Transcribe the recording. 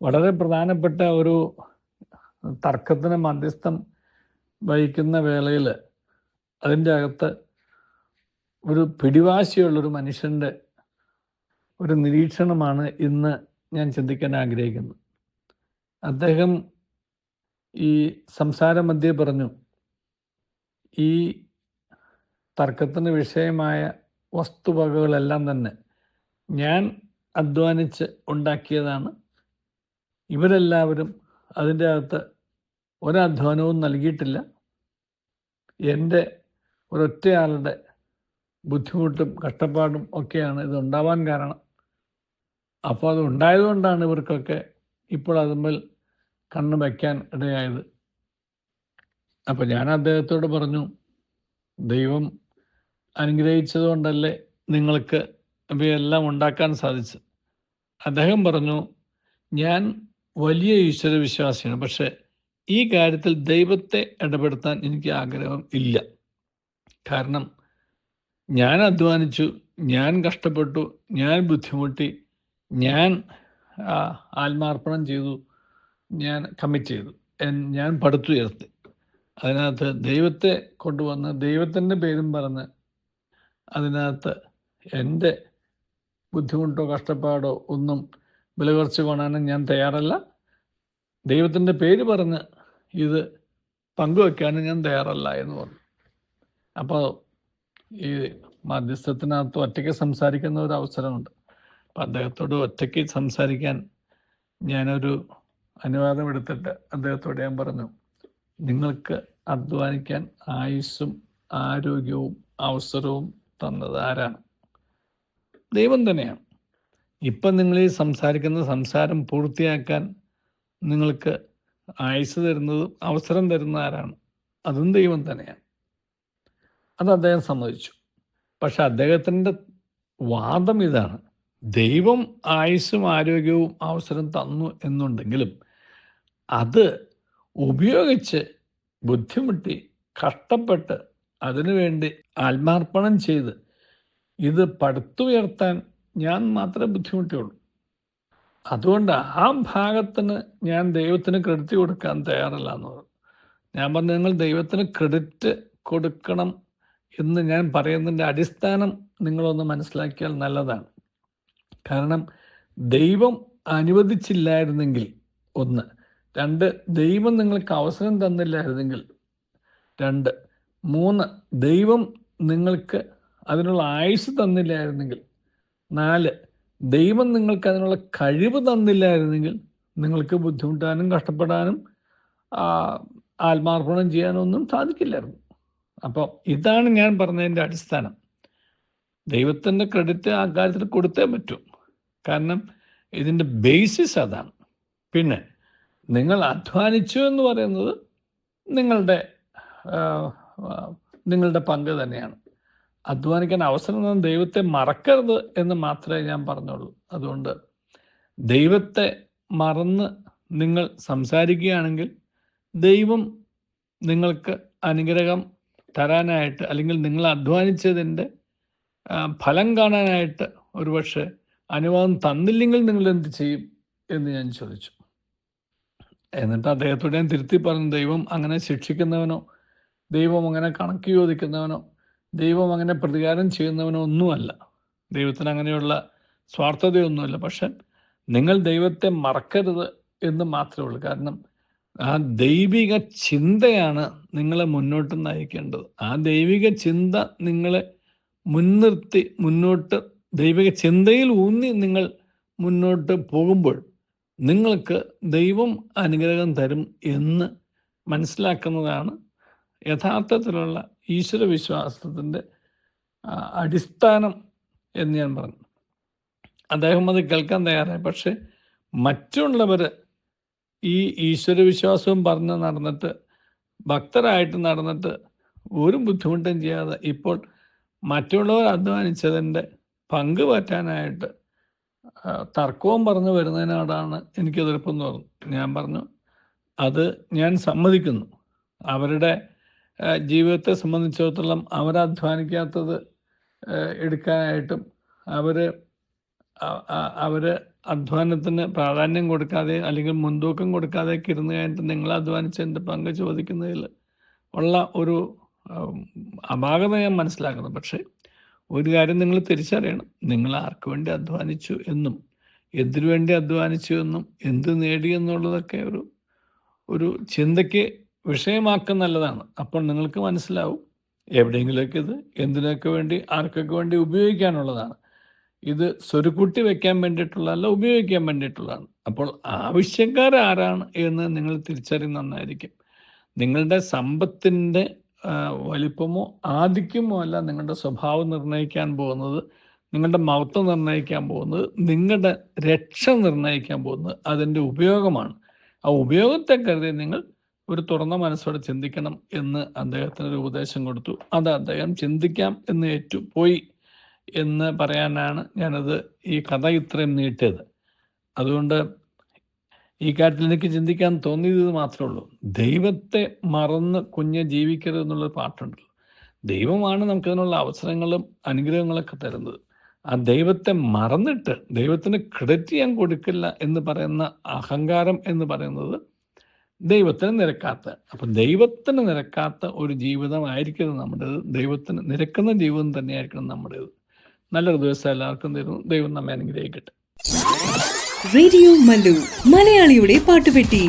വളരെ പ്രധാനപ്പെട്ട ഒരു തർക്കത്തിന് മധ്യസ്ഥം വഹിക്കുന്ന വേളയിൽ അതിന്റെ അകത്ത് ഒരു പിടിവാശിയുള്ളൊരു മനുഷ്യന്റെ ഒരു നിരീക്ഷണമാണ് ഇന്ന് ഞാൻ ചിന്തിക്കാൻ ആഗ്രഹിക്കുന്നത്. അദ്ദേഹം ഈ സംസാര മധ്യേ പറഞ്ഞു ഈ തർക്കത്തിന് വിഷയമായ വസ്തുവകകളെല്ലാം തന്നെ ഞാൻ അധ്വാനിച്ച് ഉണ്ടാക്കിയതാണ് ഇവരെല്ലാവരും അതിന്റെ അകത്ത് ഒരധ്വാനവും നൽകിയിട്ടില്ല. എന്റെ ഒരൊറ്റയാളുടെ ബുദ്ധിമുട്ടും കഷ്ടപ്പാടും ഒക്കെയാണ് ഇതുണ്ടാവാൻ കാരണം. അപ്പോൾ അത് ഉണ്ടായതുകൊണ്ടാണ് ഇവർക്കൊക്കെ ഇപ്പോൾ അതുമ്മൽ കണ്ണ് വയ്ക്കാൻ ഇടയായത്. അപ്പോൾ ഞാൻ അദ്ദേഹത്തോട് പറഞ്ഞു ദൈവം അനുഗ്രഹിച്ചതുകൊണ്ടല്ലേ നിങ്ങൾക്ക് ഇവയെല്ലാം ഉണ്ടാക്കാൻ സാധിച്ചു അദ്ദേഹം പറഞ്ഞു ഞാൻ വലിയ ഈശ്വര വിശ്വാസിയാണ്. പക്ഷെ ഈ കാര്യത്തിൽ ദൈവത്തെ ഇടപെടുത്താൻ എനിക്ക് ആഗ്രഹം ഇല്ല. കാരണം ഞാൻ അധ്വാനിച്ചു ഞാൻ കഷ്ടപ്പെട്ടു ഞാൻ ബുദ്ധിമുട്ടി ഞാൻ ആത്മാർപ്പണം ചെയ്തു ഞാൻ കമ്മിറ്റ് ചെയ്തു ഞാൻ പടുത്തുയർത്തി അതിനകത്ത് ദൈവത്തെ കൊണ്ടുവന്ന് ദൈവത്തിന്റെ പേരും പറഞ്ഞ് അതിനകത്ത് എന്റെ ബുദ്ധിമുട്ടോ കഷ്ടപ്പാടോ ഒന്നും വില കുറച്ച് കാണാനും ഞാൻ തയ്യാറല്ല. ദൈവത്തിന്റെ പേര് പറഞ്ഞ് ഇത് പങ്കുവെക്കാനും ഞാൻ തയ്യാറല്ല എന്ന് പറഞ്ഞു. അപ്പോൾ ഈ മധ്യസ്ഥത്തിനകത്ത് ഒറ്റയ്ക്ക് സംസാരിക്കുന്ന ഒരു അവസരമുണ്ട്. അപ്പം അദ്ദേഹത്തോട് ഒറ്റയ്ക്ക് സംസാരിക്കാൻ ഞാനൊരു അനുവാദം എടുത്തിട്ട് അദ്ദേഹത്തോട് ഞാൻ പറഞ്ഞു നിങ്ങൾക്ക് അധ്വാനിക്കാൻ ആയുസ്സും ആരോഗ്യവും അവസരവും തന്നത് ആരാണ്? ദൈവം തന്നെയാണ്. ഇപ്പം നിങ്ങൾ ഈ സംസാരിക്കുന്ന സംസാരം പൂർത്തിയാക്കാൻ നിങ്ങൾക്ക് ആയുസ് തരുന്നതും അവസരം തരുന്ന ആരാണ്? അതും ദൈവം തന്നെയാണ്. അത് അദ്ദേഹം സമ്മതിച്ചു. പക്ഷെ അദ്ദേഹത്തിന്റെ വാദം ഇതാണ്. ദൈവം ആയുസ്സും ആരോഗ്യവും അവസരം തന്നു എന്നുണ്ടെങ്കിലും അത് ഉപയോഗിച്ച് ബുദ്ധിമുട്ടി കഷ്ടപ്പെട്ട് അതിനുവേണ്ടി ആത്മാർപ്പണം ചെയ്ത് ഇത് പടുത്തുയർത്താൻ ഞാൻ മാത്രമേ ബുദ്ധിമുട്ടിയുള്ളൂ. അതുകൊണ്ട് ആ ഭാഗത്തിന് ഞാൻ ദൈവത്തിന് ക്രെഡിറ്റ് കൊടുക്കാൻ തയ്യാറല്ല എന്ന് പറഞ്ഞു. ഞാൻ പറഞ്ഞു നിങ്ങൾ ദൈവത്തിന് ക്രെഡിറ്റ് കൊടുക്കണം എന്ന് ഞാൻ പറയുന്നതിന്റെ അടിസ്ഥാനം നിങ്ങളൊന്ന് മനസ്സിലാക്കിയാൽ നല്ലതാണ്. കാരണം ദൈവം അനുവദിച്ചില്ലായിരുന്നെങ്കിൽ ഒന്ന്. രണ്ട് ദൈവം നിങ്ങൾക്ക് അവസരം തന്നില്ലായിരുന്നെങ്കിൽ രണ്ട്. മൂന്ന് ദൈവം നിങ്ങൾക്ക് അതിനുള്ള ആയുസ് തന്നില്ലായിരുന്നെങ്കിൽ നാല് ദൈവം നിങ്ങൾക്ക് അതിനുള്ള കഴിവ് തന്നില്ലായിരുന്നെങ്കിൽ നിങ്ങൾക്ക് ബുദ്ധിമുട്ടാനും കഷ്ടപ്പെടാനും ആത്മാർപ്പണം ചെയ്യാനൊന്നും സാധിക്കില്ലായിരുന്നു. അപ്പോൾ ഇതാണ് ഞാൻ പറഞ്ഞതിന്റെ അടിസ്ഥാനം. ദൈവത്തിന്റെ ക്രെഡിറ്റ് ആ കാര്യത്തിൽ കൊടുത്തേ പറ്റൂ. കാരണം ഇതിന്റെ ബേസിസ് അതാണ്. പിന്നെ നിങ്ങൾ അധ്വാനിച്ചു എന്ന് പറയുന്നത് നിങ്ങളുടെ നിങ്ങളുടെ പങ്ക് തന്നെയാണ്. അധ്വാനിക്കാൻ അവസരം തന്ന ദൈവത്തെ മറക്കരുത് എന്ന് മാത്രമേ ഞാൻ പറഞ്ഞുള്ളൂ. അതുകൊണ്ട് ദൈവത്തെ മറന്ന് നിങ്ങൾ സംസാരിക്കുകയാണെങ്കിൽ ദൈവം നിങ്ങൾക്ക് അനുഗ്രഹം തരാനായിട്ട് അല്ലെങ്കിൽ നിങ്ങൾ അധ്വാനിച്ചതിന്റെ ഫലം കാണാനായിട്ട് ഒരുപക്ഷെ അനുവാദം തന്നില്ലെങ്കിൽ നിങ്ങൾ എന്ത് ചെയ്യും എന്ന് ഞാൻ ചോദിച്ചു. എന്നിട്ട് അദ്ദേഹത്തോട് ഞാൻ തിരുത്തി പറഞ്ഞു ദൈവം അങ്ങനെ ശിക്ഷിക്കുന്നവനോ ദൈവം അങ്ങനെ കണക്ക് ചോദിക്കുന്നവനോ ദൈവം അങ്ങനെ പ്രതികാരം ചെയ്യുന്നവനൊന്നുമല്ല. ദൈവത്തിന് അങ്ങനെയുള്ള സ്വാർത്ഥതയൊന്നുമല്ല. പക്ഷെ നിങ്ങൾ ദൈവത്തെ മറക്കരുത് എന്ന് മാത്രമേ ഉള്ളൂ. കാരണം ആ ദൈവിക ചിന്തയാണ് നിങ്ങളെ മുന്നോട്ട് നയിക്കേണ്ടത്. ആ ദൈവിക ചിന്ത നിങ്ങളെ മുൻനിർത്തി മുന്നോട്ട് ദൈവിക ചിന്തയിൽ ഊന്നി നിങ്ങൾ മുന്നോട്ട് പോകുമ്പോൾ നിങ്ങൾക്ക് ദൈവം അനുഗ്രഹം തരും എന്ന് മനസ്സിലാക്കുന്നതാണ് യഥാർത്ഥത്തിലുള്ള ഈശ്വര വിശ്വാസത്തിന്റെ അടിസ്ഥാനം എന്ന് ഞാൻ പറഞ്ഞു. അദ്ദേഹം അത് കേൾക്കാൻ തയ്യാറായി. പക്ഷെ മറ്റുള്ളവർ ഈ ഈശ്വര വിശ്വാസവും പറഞ്ഞ് നടന്നിട്ട് ഭക്തരായിട്ട് നടന്നിട്ട് ഒരു ബുദ്ധിമുട്ടും ചെയ്യാതെ ഇപ്പോൾ മറ്റുള്ളവർ അധ്വാനിച്ചതിന്റെ പങ്ക് പറ്റാനായിട്ട് തർക്കവും പറഞ്ഞു വരുന്നതിനോടാണ് എനിക്ക് എതിർപ്പെന്ന് പറഞ്ഞു ഞാൻ പറഞ്ഞു അത് ഞാൻ സമ്മതിക്കുന്നു. അവരുടെ ജീവിതത്തെ സംബന്ധിച്ചിടത്തോളം അവരധ്വാനിക്കാത്തത് എടുക്കാനായിട്ടും അവർ അവർ അധ്വാനത്തിന് പ്രാധാന്യം കൊടുക്കാതെ അല്ലെങ്കിൽ മുൻതൂക്കം കൊടുക്കാതെ ഇരുന്ന് കഴിഞ്ഞിട്ട് നിങ്ങൾ അധ്വാനിച്ചതിന്റെ പങ്ക് ചോദിക്കുന്നതിൽ ഉള്ള ഒരു അപാകത ഞാൻ മനസ്സിലാക്കുന്നു. പക്ഷേ ഒരു കാര്യം നിങ്ങൾ തിരിച്ചറിയണം. നിങ്ങൾ ആർക്ക് വേണ്ടി അധ്വാനിച്ചു എന്നും എന്തിനു വേണ്ടി അധ്വാനിച്ചു എന്നും എന്ത് നേടി എന്നുള്ളതൊക്കെ ഒരു ഒരു ചിന്തയ്ക്ക് വിഷയമാക്കുന്ന നല്ലതാണ്. അപ്പോൾ നിങ്ങൾക്ക് മനസ്സിലാവും എവിടെയെങ്കിലൊക്കെ ഇത് എന്തിനൊക്കെ വേണ്ടി ആർക്കൊക്കെ വേണ്ടി ഉപയോഗിക്കാനുള്ളതാണ്. ഇത് സ്വരുക്കൂട്ടി വെക്കാൻ വേണ്ടിയിട്ടുള്ളതല്ല ഉപയോഗിക്കാൻ വേണ്ടിയിട്ടുള്ളതാണ്. അപ്പോൾ ആവശ്യക്കാർ ആരാണ് എന്ന് നിങ്ങൾ തിരിച്ചറിയുന്ന നന്നായിരിക്കും നിങ്ങളുടെ സമ്പത്തിന്റെ വലിപ്പമോ ആധിക്യമോ അല്ല നിങ്ങളുടെ സ്വഭാവം നിർണയിക്കാൻ പോകുന്നത് നിങ്ങളുടെ മഹത്വം നിർണയിക്കാൻ പോകുന്നത് നിങ്ങളുടെ രക്ഷ നിർണയിക്കാൻ പോകുന്നത് അതിന്റെ ഉപയോഗമാണ്. ആ ഉപയോഗത്തെ കരുതി നിങ്ങൾ ഒരു തുറന്ന മനസ്സോടെ ചിന്തിക്കണം എന്ന് അദ്ദേഹത്തിന് ഒരു ഉപദേശം കൊടുത്തു. അത് അദ്ദേഹം ചിന്തിക്കാം എന്ന് ഏറ്റു പോയി എന്ന് പറയാനാണ് ഞാനത് ഈ കഥ ഇത്രയും നീട്ടിയത്. അതുകൊണ്ട് ഈ കാര്യത്തിൽ എനിക്ക് ചിന്തിക്കാൻ തോന്നിയത് മാത്രമേ ഉള്ളൂ. ദൈവത്തെ മറന്ന് കുഞ്ഞ് ജീവിക്കരുത് എന്നുള്ളൊരു പാട്ടുണ്ടല്ലോ. ദൈവമാണ് നമുക്കതിനുള്ള അവസരങ്ങളും അനുഗ്രഹങ്ങളൊക്കെ തരുന്നത്. ആ ദൈവത്തെ മറന്നിട്ട് ദൈവത്തിന് ക്രെഡിറ്റ് ചെയ്യാൻ കൊടുക്കില്ല എന്ന് പറയുന്ന അഹങ്കാരം എന്ന് പറയുന്നത് ദൈവത്തിന് നിരക്കാത്ത. അപ്പൊ ദൈവത്തിന് നിരക്കാത്ത ഒരു ജീവിതമായിരിക്കണം നമ്മുടേത്. ദൈവത്തിന് നിരക്കുന്ന ജീവിതം തന്നെയായിരിക്കണം നമ്മുടേത്. നല്ലൊരു ദിവസം എല്ലാവർക്കും തരുന്നു. ദൈവം നമ്മെ അനുഗ്രഹിക്കട്ടെ. റേഡിയോ മലയാളിയുടെ പാട്ടുപെട്ടി.